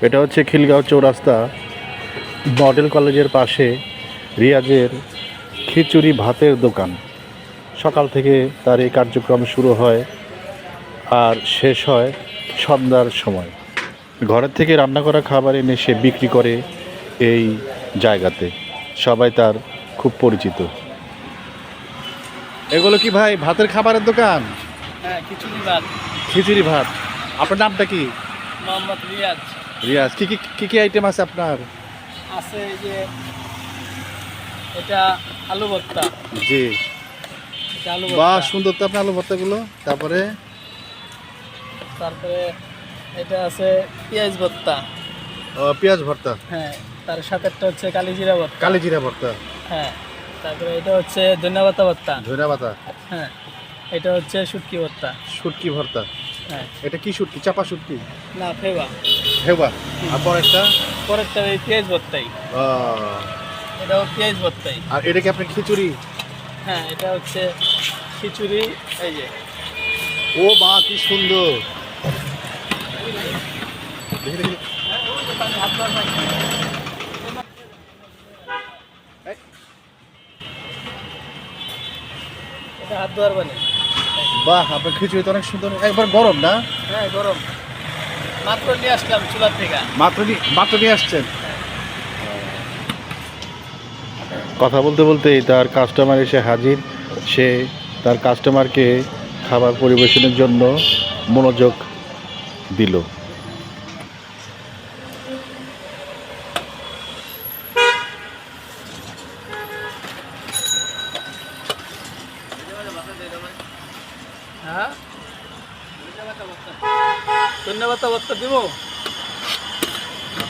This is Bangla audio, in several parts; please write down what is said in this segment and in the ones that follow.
এটা হচ্ছে খিলগাঁও চৌরাস্তা মডেল কলেজের পাশে রিয়াজের খিচুড়ি ভাতের দোকান। সকাল থেকে তার এই কার্যক্রম শুরু হয় আর শেষ হয় সন্ধ্যার সময়। ঘরের থেকে রান্না করা খাবার এনে সে বিক্রি করে এই জায়গাতে। সবাই তার খুব পরিচিত। এগুলো কি ভাই ভাতের খাবারের দোকান? হ্যাঁ খিচুড়ি ভাত। খিচুড়ি ভাত। আপনার নামটা কি? মোহাম্মদ রিয়াজ। রিয়াজ কি কি কি কি আইটেম আছে আপনার? আছে এই যে এটা আলু ভর্তা। জি। বাহ সুন্দর তো আপনার আলু ভর্তাগুলো। তারপরে? তারপরে এটা আছে পেঁয়াজ ভর্তা। ও, পেঁয়াজ ভর্তা। হ্যাঁ তার সাথে একটা হচ্ছে কালিজিরা ভর্তা। কালি জিরা ভর্তা। হ্যাঁ তারপরে এটা হচ্ছে ধনিয়া পাতা ভর্তা। ধনিয়া পাতা। হ্যাঁ এটা হচ্ছে শুটকি ভর্তা। শুটকি ভর্তা। হ্যাঁ। এটা কি শুটকি? চাপা শুটকি? না ফেবা। হেবা আর পরেরটা? পরেরটা এই পেঁয়াজ ভর্তাই। এটাও পেঁয়াজ ভর্তাই। আর এটা কি আপনার খিচুড়ি? হ্যাঁ এটা হচ্ছে খিচুড়ি এই যে। ও মা কি সুন্দর। এটা হাত ধোয়ার বাহ আপনার খিচুড়ি তো অনেক সুন্দর। একবার গরম না? হ্যাঁ গরম। মাত্র নিয়ে আসলাম চুলার থেকে। মাত্র মাত্র নিয়ে আসছেন? কথা বলতে বলতেই তার কাস্টমার এসে হাজির। সে তার কাস্টমারকে খাবার পরিবেশনের জন্য মনোযোগ দিল। হ্যাঁ? ধন্যবাদ ভর্তা দিব।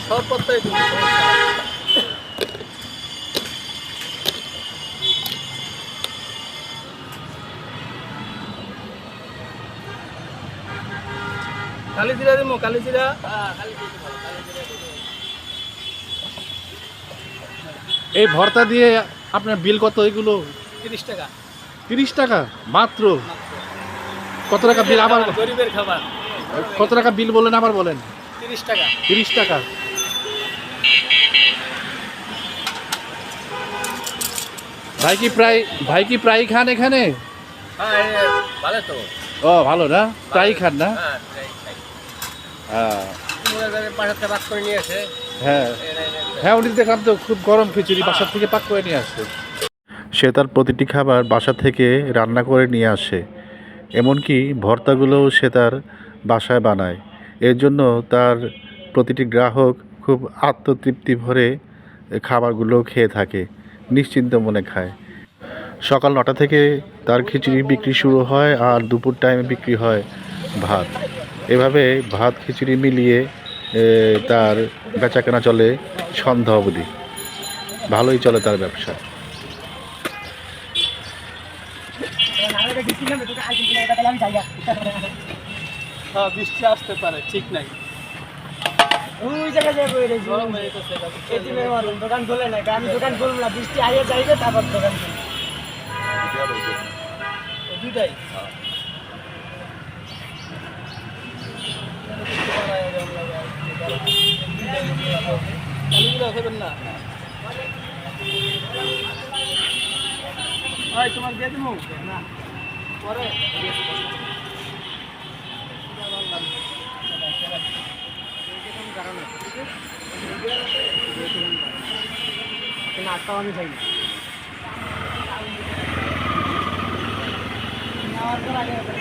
সব পত্তাই দিব। কালি জিরা দিব কালি জিরা এই ভর্তা দিয়ে আপনার বিল কত এগুলো? তিরিশ টাকা। তিরিশ টাকা? মাত্র। কত টাকা বিল আবার? গরিবের খাবার। কত টাকা বিল বলেন আবার বলেন? তিরিশ টাকা। তিরিশ টাকা। ভাই কি প্রায় ভাই কি প্রায় খান এখানে? হ্যাঁ ভালো তো। ও ভালো না? প্রায় খান না? হ্যাঁ হ্যাঁ। হ্যাঁ। হ্যাঁ উনি দেখলাম তো খুব গরম খিচুড়ি বাসা থেকে পাক করে নিয়ে আসছে সে তার প্রতিটি খাবার বাসা থেকে রান্না করে নিয়ে আসে। এমনকি ভর্তাগুলোও সে তার বাসায় বানায়। এর জন্য তার প্রতিটি গ্রাহক খুব আত্মতৃপ্তি ভরে খাবারগুলো খেয়ে থাকে, নিশ্চিন্ত মনে খায়। সকাল নটা থেকে তার খিচুড়ি বিক্রি শুরু হয় আর দুপুর টাইমে বিক্রি হয় ভাত। এভাবে ভাত, খিচুড়ি মিলিয়ে তার বেচাকেনা চলে সন্ধ্যা অবধি। ভালোই চলে তার ব্যবসা। বৃষ্টি আসতে পারে ঠিক নাই। ওই জায়গায় যাব এটা গরম হয়ে গেছে এটা বুঝতে এই দিনে আমার দোকান খোলে না আমি দোকান খুলবো না বৃষ্টি আইয়ে যাইবে তারপর দোকান দুইটাই? না? তোমার দিয়ে দিব না পরে। কিন্তু আটটাও আমি খাই না নেওয়ার পর আগে